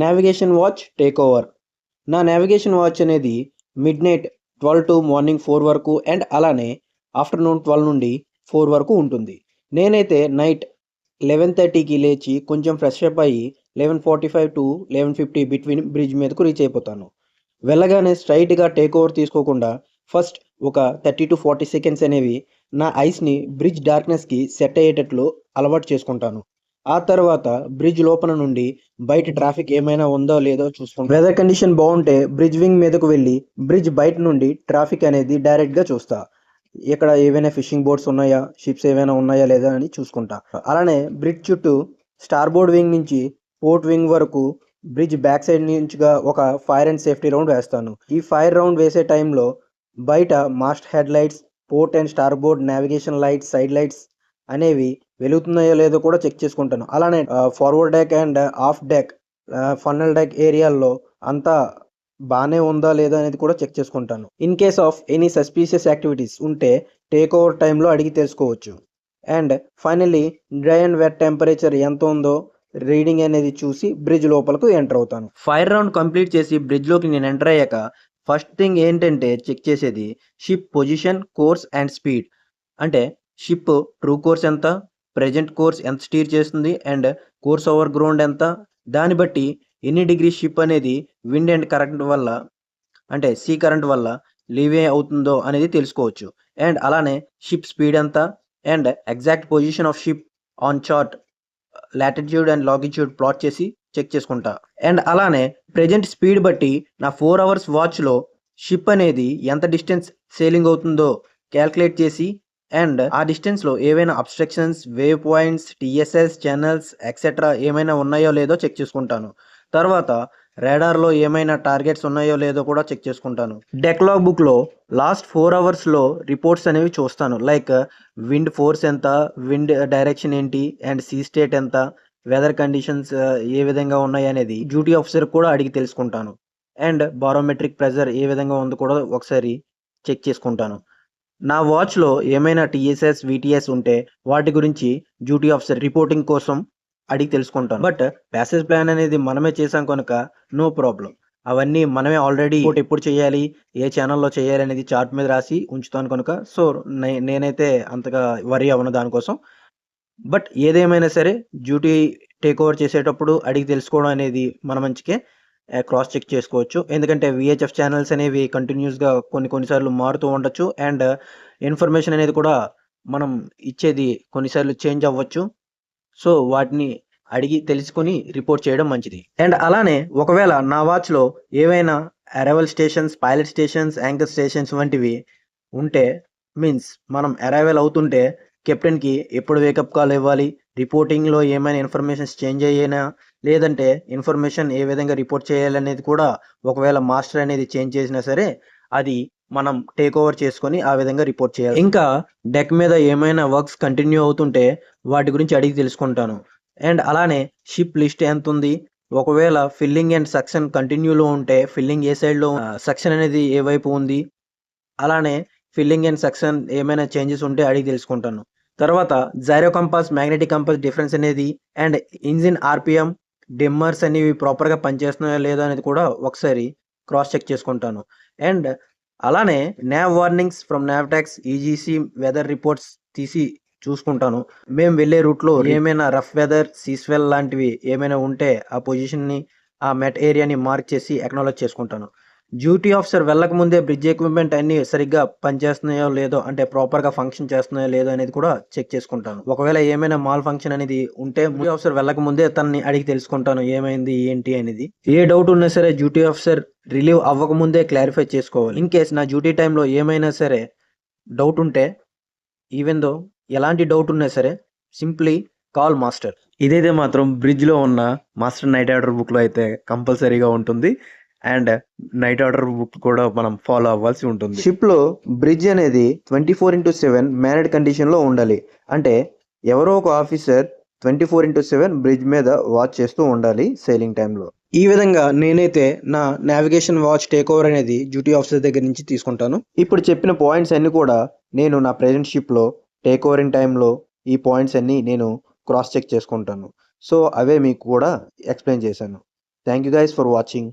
Navigation watch take over నా navigation watch అనేది midnight twelve to morning four వరకు and అలానే ఆఫ్టర్నూన్ ట్వెల్వ్ నుండి ఫోర్ వరకు ఉంటుంది. నేనైతే నైట్ లెవెన్ థర్టీకి లేచి కొంచెం ఫ్రెష్ అప్ అయ్యి eleven forty five to eleven fifty between bridge మీదకు రీచ్ అయిపోతాను. వెళ్ళగానే స్ట్రైట్గా టేక్ ఓవర్ తీసుకోకుండా ఫస్ట్ ఒక థర్టీ టు ఫార్టీ సెకండ్స్ అనేవి నా ఐస్ని బ్రిడ్జ్ డార్క్నెస్కి సెట్ అయ్యేటట్లు అలవాటు చేసుకుంటాను. ఆ తర్వాత బ్రిడ్జ్ లోపల నుండి బయట ట్రాఫిక్ ఏమైనా ఉందో లేదో చూస్తాం వెదర్ కండిషన్ బాగుంటే బ్రిడ్జ్ వింగ్ మీదకు వెళ్ళి బ్రిడ్జ్ బయట నుండి ట్రాఫిక్ అనేది డైరెక్ట్గా చూస్తా. ఇక్కడ ఏవైనా ఫిషింగ్ బోట్స్ ఉన్నాయా? షిప్స్ ఏమైనా ఉన్నాయా లేదా అని చూసుకుంటా. అలానే బ్రిడ్జ్ చుట్టూ స్టార్ బోర్డ్ వింగ్ నుంచి పోర్ట్ వింగ్ వరకు బ్రిడ్జ్ బ్యాక్ సైడ్ నుంచిగా ఒక ఫైర్ అండ్ సేఫ్టీ రౌండ్ వేస్తాను. ఈ ఫైర్ రౌండ్ వేసే టైంలో బయట mast head lights port and starboard navigation lights side lights అనేవి వెలుగుతున్నాయో లేదో కూడా చెక్ చేసుకుంటాను. అలానే forward deck and aft deck funnel deck ఏరియాల్లో అంతా బాగానే ఉందా లేదా అనేది కూడా చెక్ చేసుకుంటాను. In case of any suspicious activities ఉంటే టేక్ ఓవర్ టైంలో అడిగి తెలుసుకోవచ్చు. And finally dry and wet temperature ఎంత ఉందో రీడింగ్ అనేది చూసి బ్రిడ్జ్ లోపలకు ఎంటర్ అవుతాను. ఫైర్ రౌండ్ కంప్లీట్ చేసి బ్రిడ్జ్లోకి నేను ఎంటర్ అయ్యాక ఫస్ట్ థింగ్ ఏంటంటే చెక్ చేసేది ship position course and speed అంటే షిప్ ట్రూ కోర్స్ ఎంత? ప్రెజెంట్ కోర్స్ ఎంత స్టీర్ చేస్తుంది అండ్ కోర్స్ ఓవర్ గ్రౌండ్ ఎంత? దాన్ని బట్టి ఎన్ని డిగ్రీ షిప్ అనేది విండ్ అండ్ కరెంట్ వల్ల అంటే సీ కరెంట్ వల్ల లీవే అవుతుందో అనేది తెలుసుకోవచ్చు. అండ్ అలానే షిప్ స్పీడ్ ఎంత? And exact position of ship on chart latitude and longitude plot చేసి చెక్ చేసుకుంటా. అండ్ అలానే ప్రెజెంట్ స్పీడ్ బట్టి నా ఫోర్ అవర్స్ వాచ్లో షిప్ అనేది ఎంత డిస్టెన్స్ సేలింగ్ అవుతుందో క్యాల్కులేట్ చేసి అండ్ ఆ డిస్టెన్స్లో ఏవైనా obstructions wave points TSS channels etcetera ఏమైనా ఉన్నాయో లేదో చెక్ చేసుకుంటాను. తర్వాత రాడార్లో ఏమైనా టార్గెట్స్ ఉన్నాయో లేదో కూడా చెక్ చేసుకుంటాను. డెక్లాగ్ బుక్లో లాస్ట్ ఫోర్ అవర్స్లో రిపోర్ట్స్ అనేవి చూస్తాను. లైక్ విండ్ ఫోర్స్ ఎంత విండ్ డైరెక్షన్ ఏంటి అండ్ సీ స్టేట్ ఎంత వెదర్ కండిషన్స్ uh, ఏ విధంగా ఉన్నాయి అనేది డ్యూటీ ఆఫీసర్ కూడా అడిగి తెలుసుకుంటాను. అండ్ బారోమెట్రిక్ ప్రెజర్ ఏ విధంగా ఉందో కూడా ఒకసారి చెక్ చేసుకుంటాను. నా వాచ్లో ఏమైనా టీఎస్ఎస్ విటిఎస్ ఉంటే వాటి గురించి డ్యూటీ ఆఫీసర్ రిపోర్టింగ్ కోసం అడిగి తెలుసుకుంటాను. బట్ ప్యాసేజ్ ప్లాన్ అనేది మనమే చేసాం కనుక నో ప్రాబ్లం. అవన్నీ మనమే ఆల్రెడీ ఎప్పుడు చేయాలి ఏ ఛానల్లో చేయాలి అనేది చార్ట్ మీద రాసి ఉంచుతాను కనుక. సో నేనైతే అంతగా వరి అవ్వను దానికోసం. బట్ ఏదేమైనా సరే డ్యూటీ టేక్ ఓవర్ చేసేటప్పుడు అడిగి తెలుసుకోవడం అనేది మన మంచికే. క్రాస్ చెక్ చేసుకోవచ్చు. ఎందుకంటే విహెచ్ఎఫ్ ఛానల్స్ అనేవి కంటిన్యూస్గా కొన్ని కొన్నిసార్లు మారుతూ ఉండొచ్చు. అండ్ ఇన్ఫర్మేషన్ uh, అనేది కూడా మనం ఇచ్చేది కొన్నిసార్లు చేంజ్ అవ్వచ్చు. సో వాటిని అడిగి తెలుసుకొని రిపోర్ట్ చేయడం మంచిది. అండ్ అలానే ఒకవేళ నా వాచ్లో ఏవైనా arrival stations pilot stations anchor stations వంటివి ఉంటే మీన్స్ మనం అరైవల్ అవుతుంటే కెప్టెన్కి ఎప్పుడు వేకప్ కాల్ ఇవ్వాలి? రిపోర్టింగ్లో ఏమైనా ఇన్ఫర్మేషన్స్ చేంజ్ అయ్యేనా? లేదంటే ఇన్ఫర్మేషన్ ఏ విధంగా రిపోర్ట్ చేయాలనేది కూడా ఒకవేళ మాస్టర్ అనేది చేంజ్ చేసినా సరే అది మనం టేక్ ఓవర్ చేసుకొని ఆ విధంగా రిపోర్ట్ చేయాలి. ఇంకా డెక్ మీద ఏమైనా వర్క్స్ కంటిన్యూ అవుతుంటే వాటి గురించి అడిగి తెలుసుకుంటాను. అండ్ అలానే షిప్ లిస్ట్ ఎంత ఉంది? ఒకవేళ ఫిల్లింగ్ అండ్ సక్షన్ కంటిన్యూలో ఉంటే ఫిల్లింగ్ ఏ సైడ్లో సక్షన్ అనేది ఏ వైపు ఉంది? అలానే ఫిల్లింగ్ అండ్ సక్షన్ ఏమైనా చేంజెస్ ఉంటే అడిగి తెలుసుకుంటాను. తర్వాత gyro compass magnetic compass difference అనేది అండ్ ఇంజిన్ ఆర్పిఎం డిమ్మర్స్ అనేవి ప్రాపర్గా పనిచేస్తున్నాయో లేదో అనేది కూడా ఒకసారి క్రాస్ చెక్ చేసుకుంటాను. అండ్ అలానే nav warnings from NAVTEX EGC weather reports తీసి చూసుకుంటాను. మేము వెళ్ళే రూట్లో ఏమైనా రఫ్ వెదర్ సీస్వెల్ లాంటివి ఏమైనా ఉంటే ఆ పొజిషన్ని ఆ మెట్ ఏరియాని మార్క్ చేసి అక్నాలజ్ చేసుకుంటాను. డ్యూటీ ఆఫీసర్ వెళ్ళక ముందే బ్రిడ్జ్ ఎక్విప్మెంట్ అన్ని సరిగ్గా పనిచేస్తున్నాయో లేదో అంటే ప్రాపర్గా ఫంక్షన్ చేస్తున్నాయో లేదో అనేది కూడా చెక్ చేసుకుంటాను. ఒకవేళ ఏమైనా మాల్ ఫంక్షన్ అనేది ఉంటే డ్యూటీ ఆఫీసర్ వెళ్ళక ముందే తనని అడిగి తెలుసుకుంటాను ఏమైంది ఏంటి అనేది. ఏ డౌట్ ఉన్నా సరే డ్యూటీ ఆఫీసర్ రిలీవ్ అవ్వక ముందే క్లారిఫై చేసుకోవాలి. ఇన్ కేస్ నా డ్యూటీ టైంలో ఏమైనా సరే డౌట్ ఉంటే ఈవెన్ దో ఎలాంటి డౌట్ ఉన్నా సరే సింప్లీ కాల్ మాస్టర్ ఇదైతే మాత్రం బ్రిడ్జ్లో ఉన్న మాస్టర్ నైట్ ఆర్డర్ బుక్లో అయితే కంపల్సరీగా ఉంటుంది. అండ్ నైట్ ఆర్డర్ బుక్ కూడా మనం ఫాలో అవ్వాల్సి ఉంటుంది. షిప్లో బ్రిడ్జ్ అనేది twenty four into seven manned కండిషన్లో ఉండాలి. అంటే ఎవరో ఒక officer twenty four into seven bridge మీద వాచ్ చేస్తూ ఉండాలి సైలింగ్ టైంలో ఈ విధంగా నేనైతే నా నావిగేషన్ వాచ్ టేక్ ఓవర్ అనేది డ్యూటీ ఆఫీసర్ దగ్గర నుంచి తీసుకుంటాను. ఇప్పుడు చెప్పిన పాయింట్స్ అన్ని కూడా నేను నా ప్రెజెంట్ షిప్లో టేక్ ఓవరింగ్ టైంలో ఈ పాయింట్స్ అన్ని నేను క్రాస్ చెక్ చేసుకుంటాను. సో అవే మీకు కూడా ఎక్స్ప్లెయిన్ చేశాను. Thank you guys for watching